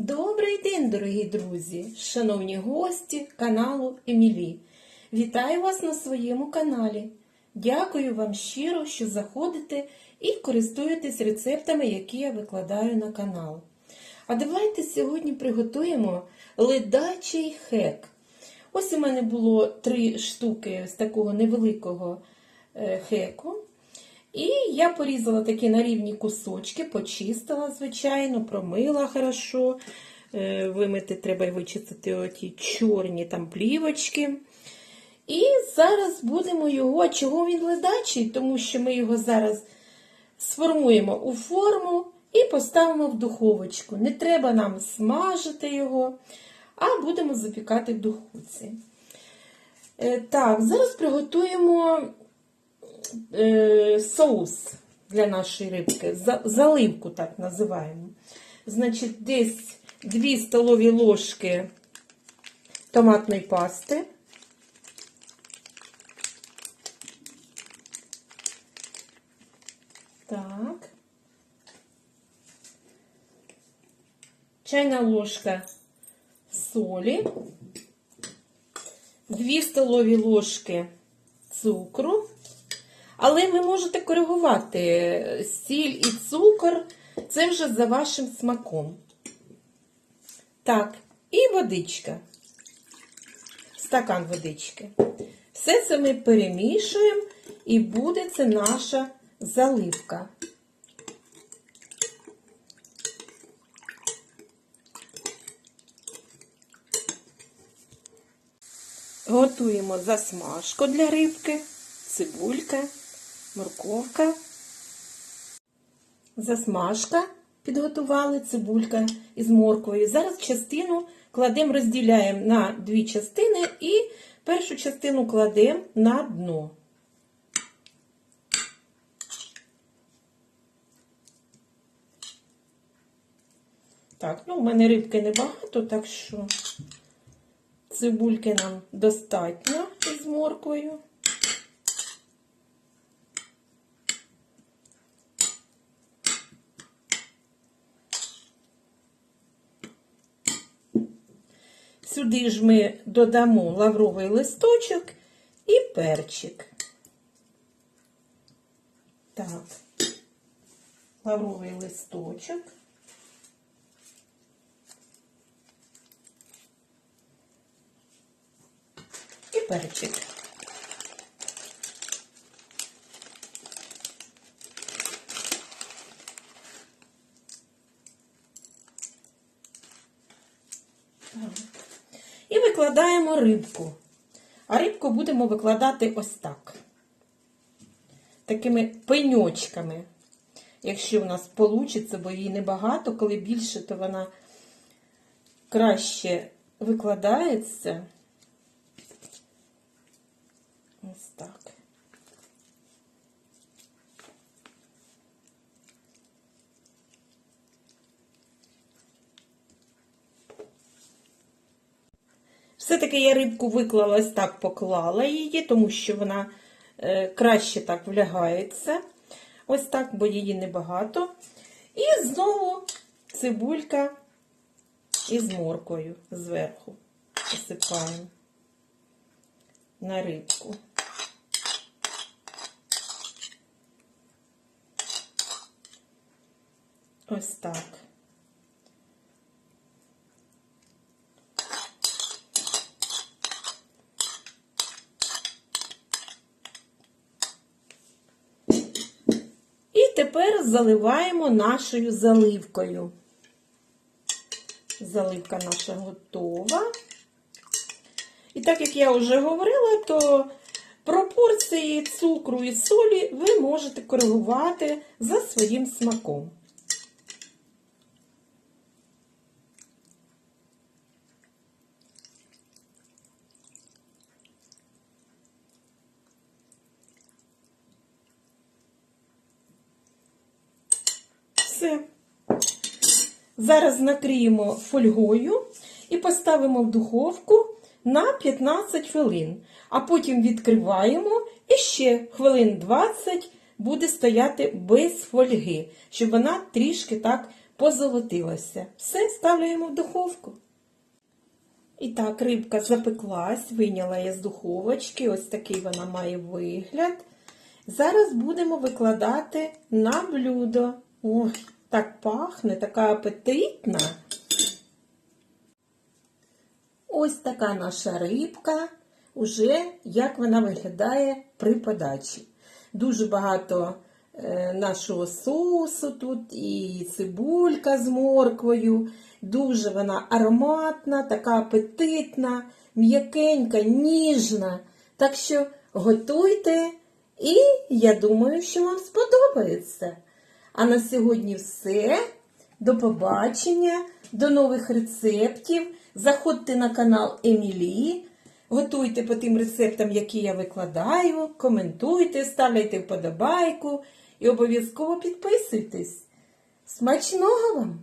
Добрий день, дорогі друзі, шановні гості каналу Емілі. Вітаю вас на своєму каналі. Дякую вам щиро, що заходите і користуєтесь рецептами, які я викладаю на канал. А давайте сьогодні приготуємо ледачий хек. Ось у мене було три штуки з такого невеликого е, хеку. І я порізала такі на рівні кусочки, почистила, звичайно, промила хорошо. Е, Вимити треба і вичистити оті чорні там плівочки. І зараз будемо його, чого він ледачий, тому що ми його зараз сформуємо у форму і поставимо в духовочку. Не треба нам смажити його, а будемо запікати в духовці. Е, Так, зараз приготуємо е, соус для нашої рибки. За- Заливку так називаємо. Значить, десь 2 столові ложки томатної пасти. Так. Чайна ложка солі. 2 столові ложки цукру. Але ви можете коригувати сіль і цукор, це вже за вашим смаком. Так, і водичка. Стакан водички. Все це ми перемішуємо і буде це наша заливка. Готуємо засмажку для рибки, цибулька, морковка. Засмажка підготували, цибулька із морквою. Зараз частину кладемо, розділяємо на дві частини і першу частину кладемо на дно. Так, ну, у мене рибки небагато, так що цибульки нам достатньо із морквою. Сюди ж ми додамо лавровий листочок і перчик. Так, лавровий листочок. І перчик. Так. І викладаємо рибку. А рибку будемо викладати ось так. Такими пеньочками. Якщо в нас вийде, бо її небагато, коли більше, то вона краще викладається. Ось так. Все-таки я рибку виклала ось так, поклала її, тому що вона е, краще так влягається. Ось так, бо її небагато. І знову цибулька із моркою зверху посипаємо на рибку. Ось так. І тепер заливаємо нашою заливкою. Заливка наша готова. І так як я вже говорила, то пропорції цукру і солі ви можете коригувати за своїм смаком. Все. Зараз накриємо фольгою і поставимо в духовку на 15 хвилин. А потім відкриваємо і ще хвилин 20 буде стояти без фольги, щоб вона трішки так позолотилося. Все ставляємо в духовку. І так, рибка запеклась, вийняла я з духовочки, ось такий вона має вигляд. Зараз будемо викладати на блюдо. Ой, так пахне, така апетитна. Ось така наша рибка, уже як вона виглядає при подачі. Дуже багато е, нашого соусу тут, і цибулька з морквою. Дуже вона ароматна, така апетитна, м'якенька, ніжна. Так що готуйте, і я думаю, що вам сподобається. А на сьогодні все. До побачення, до нових рецептів. Заходьте на канал Емілі, готуйте по тим рецептам, які я викладаю, коментуйте, ставляйте вподобайку і обов'язково підписуйтесь. Смачного вам!